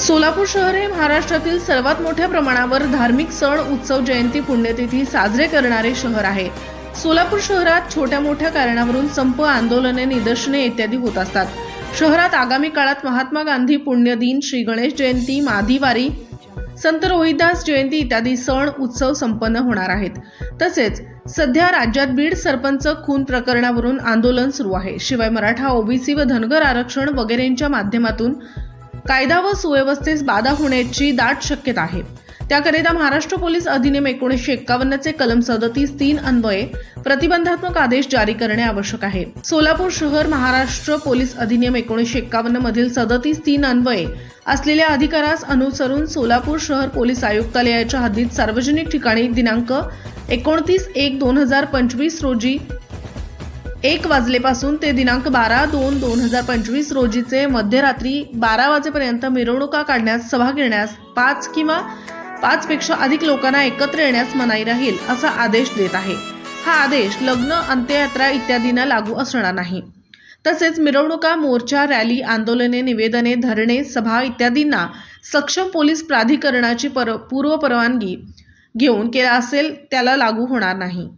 सोलापूर शहर हे महाराष्ट्रातील सर्वात मोठ्या प्रमाणावर धार्मिक सण उत्सव जयंती पुण्यतिथी साजरे करणारे शहर आहे. सोलापूर शहरात छोट्या मोठ्या कारणावरून संप आंदोलने निदर्शने इत्यादी होत असतात. शहरात आगामी काळात महात्मा गांधी पुण्यदिन श्री गणेश जयंती माधीवारी संत रोहिदास जयंती इत्यादी सण उत्सव संपन्न होणार आहेत. तसेच सध्या राज्यात बीड सरपंच खून प्रकरणावरून आंदोलन सुरू आहे. शिवाय मराठा ओबीसी व धनगर आरक्षण वगैरेंच्या माध्यमातून कायदा व सुव्यवस्थेस बाधा होण्याची दाट शक्यता आहे. त्याकरिता महाराष्ट्र पोलीस अधिनियम एकोणीसशे एक्कावन्नचे कलम सदतीस तीन अन्वये प्रतिबंधात्मक आदेश जारी करणे आवश्यक आहे. सोलापूर शहर महाराष्ट्र पोलीस अधिनियम एकोणीसशे एक्कावन्न मधील सदतीस तीन अन्वये असलेल्या अधिकारास अनुसरून सोलापूर शहर पोलीस आयुक्तालयाच्या हद्दीत सार्वजनिक ठिकाणी दिनांक एकोणतीस एक दोन हजार पंचवीस रोजी एक वाजलेपासून ते दिनांक बारा दोन दोन हजार पंचवीस रोजीचे मध्यरात्री बारा वाजेपर्यंत मिरवणुका काढण्यास सभा घेण्यास पाच किंवा पाचपेक्षा अधिक लोकांना एकत्र येण्यास मनाई राहील असा आदेश देत आहे. हा आदेश लग्न अंत्ययात्रा इत्यादींना लागू असणार नाही. तसेच मिरवणुका मोर्चा रॅली आंदोलने निवेदने धरणे सभा इत्यादींना सक्षम पोलीस प्राधिकरणाची पर पूर्व परवानगी घेऊन केला असेल त्याला लागू होणार नाही.